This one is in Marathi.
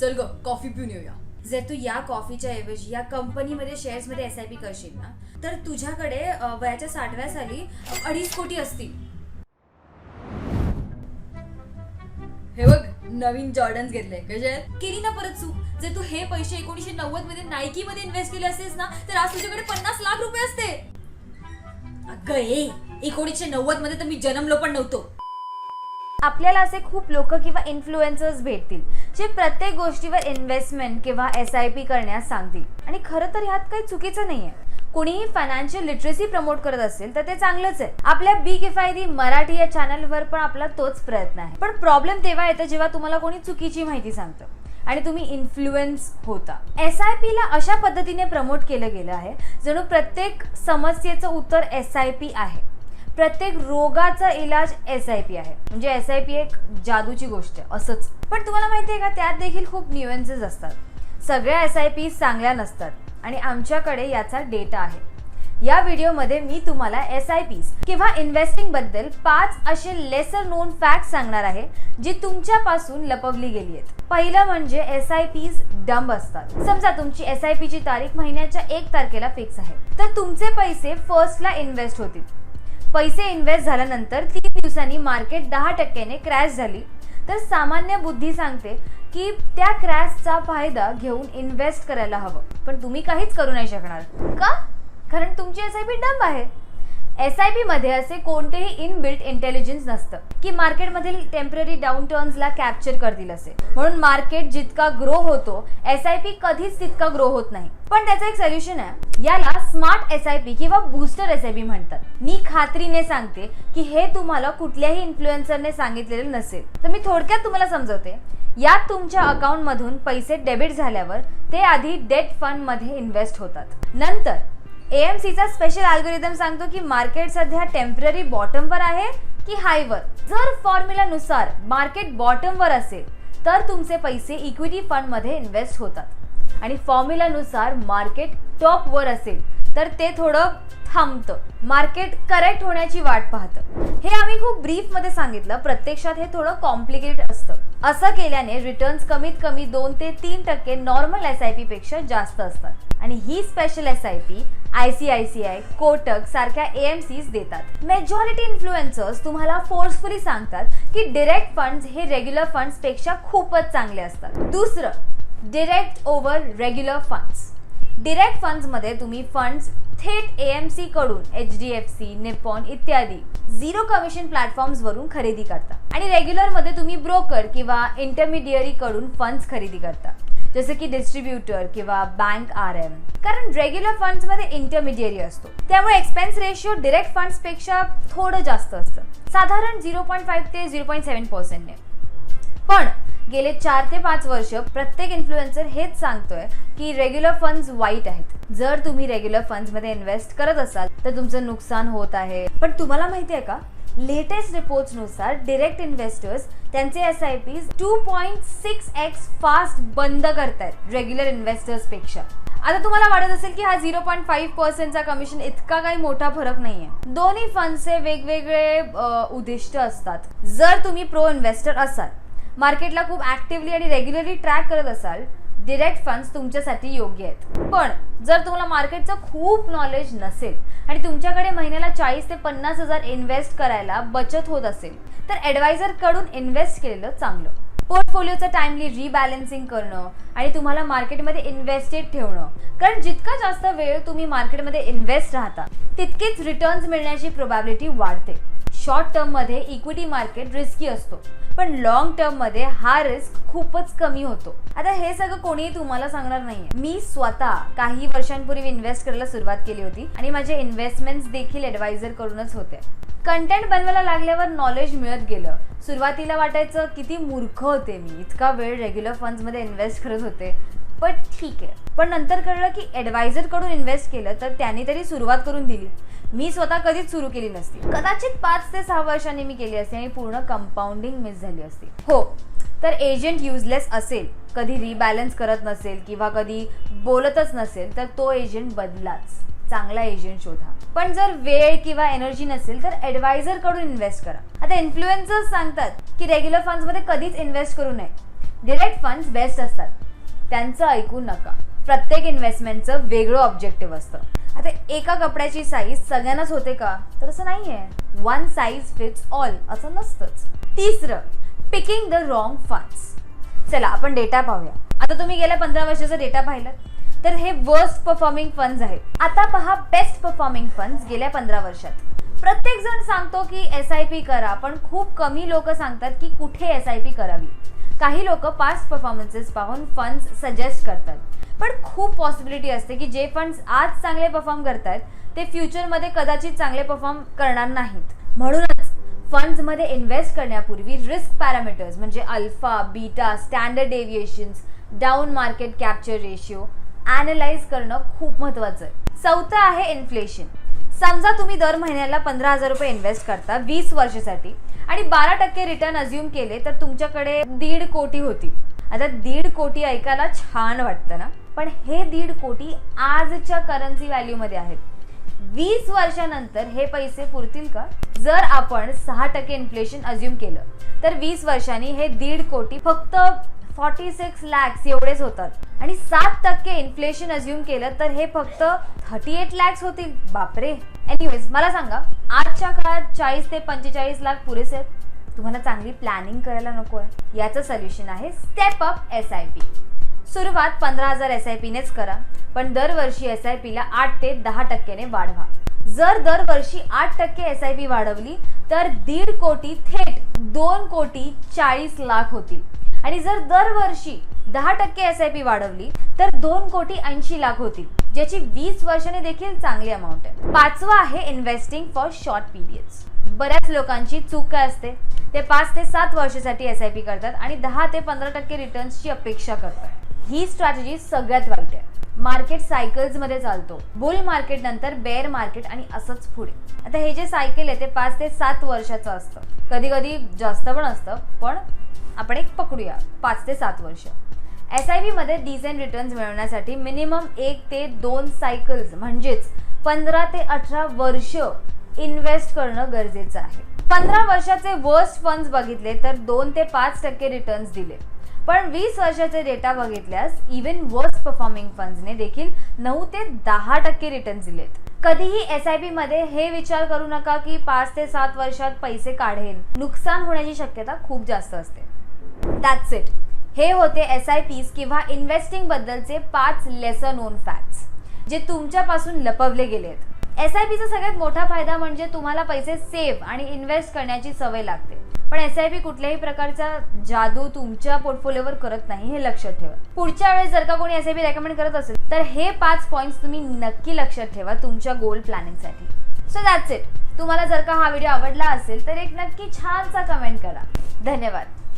चल ग कॉफी पिऊन येऊया. जर तू या कॉफीच्या ऐवजी या कंपनीमध्ये शेअर्समध्ये एस आय पी करशील ना तर तुझ्याकडे अ, वयाच्या साठव्या साली अडीच कोटी असतील. हे बघ नवीन जॉर्डन्स घेतले कसे केली ना परत चूक. जर तू हे पैसे एकोणीशे नव्वदमध्ये नायकी मध्ये इन्व्हेस्ट केले असतेस ना तर आज तुझ्याकडे पन्नास लाख रुपये असते. अगं ए एकोणीसशे नव्वदमध्ये तर मी जन्मलो पण नव्हतो. आपल्याला असे खूप लोक किंवा इन्फ्लुएन्सर्स भेटतील जे प्रत्येक गोष्टीवर इन्व्हेस्टमेंट किंवा एस आय पी करण्यास सांगतील. आणि खरं तर ह्यात काही चुकीचं नाही आहे कुणीही फायनान्शियल लिटरेसी प्रमोट करत असेल तर ते चांगलंच आहे. आपल्या बी किफायती मराठी या चॅनलवर पण आपला तोच प्रयत्न आहे. पण प्रॉब्लेम तेव्हा येतो जेव्हा तुम्हाला कोणी चुकीची माहिती सांगतं. आणि तुम्ही इन्फ्लुएन्स होता. एस आय पीला अशा पद्धतीने प्रमोट केलं गेलं आहे जणू प्रत्येक समस्येचं उत्तर एस आय पी आहे. प्रत्येक रोगाचा इलाज एस आय पी आहे. म्हणजे एस आय पी एक जादूची गोष्ट आहे असंच. पण तुम्हाला माहिती आहे का त्यात देखील खूप न्युएन्सेस असतात. सगळ्या एस आय पी चांगल्या नसतात आणि आमच्याकडे याचा डेटा आहे. या व्हिडिओमध्ये मी तुम्हाला एस आय पीज किंवा इन्व्हेस्टिंगबद्दल पाच असे लेसर नोन फॅक्ट सांगणार आहे जी तुमच्यापासून लपवली गेली आहेत. पहिलं म्हणजे एस आय पीज डंब असतात. समजा तुमची एस आय पीची तारीख महिन्याच्या एक तारखेला फिक्स आहे. तर तुमचे पैसे फर्स्टला इन्व्हेस्ट होतील. पैसे इन्व्हेस्ट झाल्यानंतर तीन दिवसांनी मार्केट दहा टक्क्याने क्रॅश झाली. तर सामान्य बुद्धी सांगते की त्या क्रॅशचा फायदा घेऊन इन्व्हेस्ट करायला हवं. पण तुम्ही काहीच करू नाही शकणार. का? कारण तुमची एस आय पी डंब आहे. एस आयमध्ये असे कोणतेही इनबिल्ट इंटेलिजन्स नसतं. की मार्केटमधील टेंपररी डाऊन टर्न्सला कॅप्चर करतील असे. म्हणून मार्केट जितका ग्रो होतो एस आय पी कधीच तितका ग्रो होत नाही. पण त्याचं एक सोल्युशन आहे. याला स्मार्ट एस आय पी किंवा बूस्टर एस आय पी म्हणतात. मी खात्रीने सांगते की हे तुम्हाला कुठल्याही इन्फ्लुएन्सरने सांगितलेलं नसेल. तर मी थोडक्यात तुम्हाला समजवते. यात तुमच्या अकाउंटमधून पैसे डेबिट झाल्यावर ते आधी डेट फंडमध्ये इन्व्हेस्ट होतात. नंतर ए एम सीचा स्पेशल अल्गोरिदम सांगतो की मार्केट सध्या टेंपररी बॉटमवर आहे की हायवर जर फॉर्म्युलानुसार मार्केट बॉटमवर असेल तर तुमचे पैसे इक्विटी फंडमध्ये इन्व्हेस्ट होतात. आणि फॉर्म्युलानुसार मार्केट टॉपवर असेल तर ते थोडं थांबतं. मार्केट करेक्ट होण्याची वाट पाहतं. हे आम्ही खूप ब्रीफमध्ये सांगितलं. प्रत्यक्षात हे थोडं कॉम्प्लिकेट असतं. असं केल्याने रिटर्न्स कमीत कमी दोन ते तीन टक्के नॉर्मल एस आय पी पेक्षा जास्त असतात. आणि ही special S I P I C I C I Kotak सारख्या ए एम सीज देतात. मेजॉरिटी इन्फ्लुएन्सर्स तुम्हाला फोर्सफुली सांगतात की डिरेक्ट फंड्स हे रेग्युलर फंड्सपेक्षा खूपच चांगले असतात. दुसरं direct over regular funds direct फंड्समध्ये तुम्ही फंड्स थेट A M सीकडून H D F C Nippon इत्यादी झिरो कमिशन प्लॅटफॉर्म्सवरून खरेदी करता. आणि रेग्युलरमध्ये तुम्ही ब्रोकर किंवा इंटरमिडियरीकडून फंड्स खरेदी करता. जसे की डिस्ट्रीब्युटर किंवा बँक आर एम कारण रेग्युलर फंड्समध्ये इंटरमिडियरी असतो. त्यामुळे एक्सपेन्स रेशिओ डिरेक्ट फंड्सपेक्षा थोडं जास्त असतं. साधारण झिरो पॉईंट फाईव्ह ते झिरो पॉईंट सेव्हन पर्सेंटने पण गेले चार ते पाच वर्ष प्रत्येक इन्फ्लुएन्सर हेच सांगतोय की रेग्युलर फंड्स वाईट आहेत. जर तुम्ही रेग्युलर फंड्समध्ये इन्व्हेस्ट करत असाल तर तुमचं नुकसान होत आहे. पण तुम्हाला माहिती आहे का? लेटेस्ट रिपोर्ट्सनुसार डिरेक्ट इन्व्हेस्टर्स त्यांचे S I P two point six X fast बंद करतायत रेग्युलर इन्व्हेस्टर्सपेक्षा. आता तुम्हाला वाटत असेल की हा झिरो पॉईंट फाईव्ह पर्सेंटचा कमिशन इतका काही मोठा फरक नाहीये. दोन्ही फंडचे वेगवेगळे उद्दिष्ट असतात. जर तुम्ही प्रो इन्व्हेस्टर असाल मार्केटला खूप ऍक्टिव्हली आणि रेग्युलरली ट्रॅक करत असाल डिरेक्ट फंड्स तुमच्यासाठी योग्य आहेत. पण जर तुम्हाला मार्केटचं खूप नॉलेज नसेल आणि तुमच्याकडे महिन्याला चाळीस ते पन्नास हजार इन्व्हेस्ट करायला बचत होत असेल तर ॲडवायझरकडून इन्व्हेस्ट केलेलं चांगलं. पोर्टफोलिओचं टाइमली रिबॅलेन्सिंग करणं आणि तुम्हाला मार्केटमध्ये इन्व्हेस्टेड ठेवणं. कारण जितका जास्त वेळ तुम्ही मार्केटमध्ये इन्व्हेस्ट राहता तितकीच रिटर्न्स मिळण्याची प्रोबॅबिलिटी वाढते. शॉर्ट टर्ममध्ये इक्विटी मार्केट रिस्की असतो. पण लॉंग टर्ममध्ये हा रिस्क खूपच कमी होतो. आता हे सगळं कोणीही तुम्हाला सांगणार नाहीये. मी स्वतः काही वर्षांपूर्वी इन्व्हेस्ट करायला सुरुवात केली होती आणि माझे इन्व्हेस्टमेंट्स देखील ॲडवायझर करूनच होते. कंटेंट बनवायला लागल्यावर नॉलेज मिळत गेलं. सुरुवातीला वाटायचं किती मूर्ख होते मी. इतका वेळ रेग्युलर फंड्समध्ये इन्व्हेस्ट करत होते. पण ठीक आहे. पण नंतर कळलं की ॲडवायझरकडून इन्व्हेस्ट केलं तर त्यांनी तरी सुरुवात करून दिली. मी स्वतः कधीच सुरू केली नसती. कदाचित पाच ते सहा वर्षांनी मी केली असते आणि पूर्ण कंपाऊंडिंग मिस झाली असती. हो तर एजंट युजलेस असेल कधी रिबॅलन्स करत नसेल किंवा कधी बोलतच नसेल तर तो एजंट बदलाच. चांगला एजंट शोधा. पण जर वेळ किंवा एनर्जी नसेल तर ॲडवायझरकडून इन्व्हेस्ट करा. आता इन्फ्लुएन्सर्स सांगतात की रेग्युलर फंड्समध्ये कधीच इन्व्हेस्ट करू नये. डिरेक्ट फंड्स बेस्ट असतात. त्यांचं ऐकू नका. प्रत्येक इन्व्हेस्टमेंटचं वेगळं ऑब्जेक्टिव्ह असतं. आता एका कपड्याची साईज सगळ्यांनाच होते का? तर असं नाही आहे वन साईज फिट्स ऑल असं नसतंच. तिसरं पिकिंग द रॉंग फंड्स चला आपण डेटा पाहूया. आता तुम्ही गेल्या पंधरा वर्षाचा डेटा पाहिला. तर हे वर्स्ट परफॉर्मिंग फंड्स आहेत. आता पहा बेस्ट परफॉर्मिंग फंड्स गेल्या पंधरा वर्षात. प्रत्येक जण सांगतो की एस आय पी करा पण खूप कमी लोक सांगतात की कुठे एस आय पी करावी. काही लोक पास्ट परफॉर्मन्सेस पाहून फंड्स सजेस्ट करतात. पण खूप पॉसिबिलिटी असते की जे फंड्स आज चांगले परफॉर्म करतात ते फ्युचरमध्ये कदाचित चांगले परफॉर्म करणार नाहीत. म्हणूनच फंड्समध्ये इन्व्हेस्ट करण्यापूर्वी रिस्क पॅरामीटर्स म्हणजे alpha beta standard deviations down market capture ratio analyse करणं खूप महत्त्वाचं आहे. चौथं आहे इन्फ्लेशन समजा तुम्ही दर महिन्याला पंधरा हजार रुपये इन्व्हेस्ट करता वीस वर्षासाठी आणि बारा टक्के रिटर्न अज्युम केले तर तुमच्याकडे दीड कोटी होती. आता दीड कोटी ऐकायला छान वाटतं ना? पण हे दीड कोटी आजच्या करन्सी व्हॅल्यूमध्ये आहेत. वीस वर्षानंतर हे पैसे पुरतील का? जर आपण सहा टक्के इन्फ्लेशन अज्युम केलं तर वीस वर्षांनी हे दीड कोटी फक्त फॉर्टी सिक्स लॅक्स एवढेच होतात. आणि सात टक्के इन्फ्लेशन अज्युम केलं तर हे फक्त थर्टी एट लॅक्स होतील. बापरे. एनिवेज मला सांगा आजच्या काळात चाळीस ते पंचेचाळीस लाख पुरेसे आहेत? तुम्हाला चांगली प्लॅनिंग करायला नको आहे. याचं सोल्युशन आहे step up S I P सुरुवात पंधरा हजार एस आय पीनेच करा पण दरवर्षी एस आय पीला आठ ते दहा टक्क्याने वाढवा. जर दरवर्षी आठ टक्के एस आय पी वाढवली तर दीड कोटी थेट दोन कोटी चाळीस लाख होतील. आणि जर दरवर्षी दहा टक्के एस आय पी वाढवली तर दोन कोटी ऐंशी लाख होतील ज्याची वीस वर्षाने देखील चांगली अमाऊंट आहे. पाचवा आहे इन्व्हेस्टिंग फॉर शॉर्ट पिरियड्स बऱ्याच लोकांची चूक काय असते? ते पाच ते सात वर्षासाठी एस आय पी करतात आणि दहा ते पंधरा टक्के रिटर्न्सची अपेक्षा करतात. ही स्ट्रॅटेजी सगळ्यात वाईट आहे. मार्केट सायकल्समध्ये चालतो. बुल मार्केट नंतर बेअर मार्केट आणि असंच पुढे. आता हे जे सायकल आहे ते पाच ते सात वर्षाचं असतं. कधी कधी जास्त पण असतं पण आपण एक पकडूया पाच ते सात वर्ष. एस आयमध्ये डिसेंट रिटर्न्स मिळवण्यासाठी मिनिमम एक ते दोन सायकल्स म्हणजेच पंधरा ते अठरा वर्ष इन्व्हेस्ट करणं गरजेचं आहे. पंधरा वर्षाचे वर्स्ट फंड्स बघितले तर दोन ते पाच टक्के रिटर्न्स दिले. पण वीस वर्षाचे डेटा बघितल्यास इव्हन वर्स्ट परफॉर्मिंग फंड्सने देखील नऊ ते दहा टक्के रिटर्न्स दिलेत. कधीही एस आयमध्ये हे विचार करू नका की पाच ते सात वर्षात पैसे काढेन. नुकसान होण्याची शक्यता खूप जास्त असते. दॅट्स इट हे होते एस आय पीज किंवा इन्व्हेस्टिंगबद्दलचे पाच लेसन नोन फॅक्ट्स जे तुमच्यापासून लपवले गेले आहेत. एस आय पीचा सगळ्यात मोठा फायदा म्हणजे तुम्हाला पैसे सेव्ह आणि इन्व्हेस्ट करण्याची सवय लागते. पण एस आय पी कुठल्याही प्रकारचा जादू तुमच्या पोर्टफोलिओवर करत नाही हे लक्षात ठेवा. पुढच्या वेळेस जर का कोणी एस आय पी रेकमेंड करत असेल तर हे पाच पॉईंट्स तुम्ही नक्की लक्षात ठेवा तुमच्या गोल प्लॅनिंगसाठी सो दॅट्स इट तुम्हाला जर का हा व्हिडिओ आवडला असेल तर एक नक्की छानसा कमेंट करा. धन्यवाद.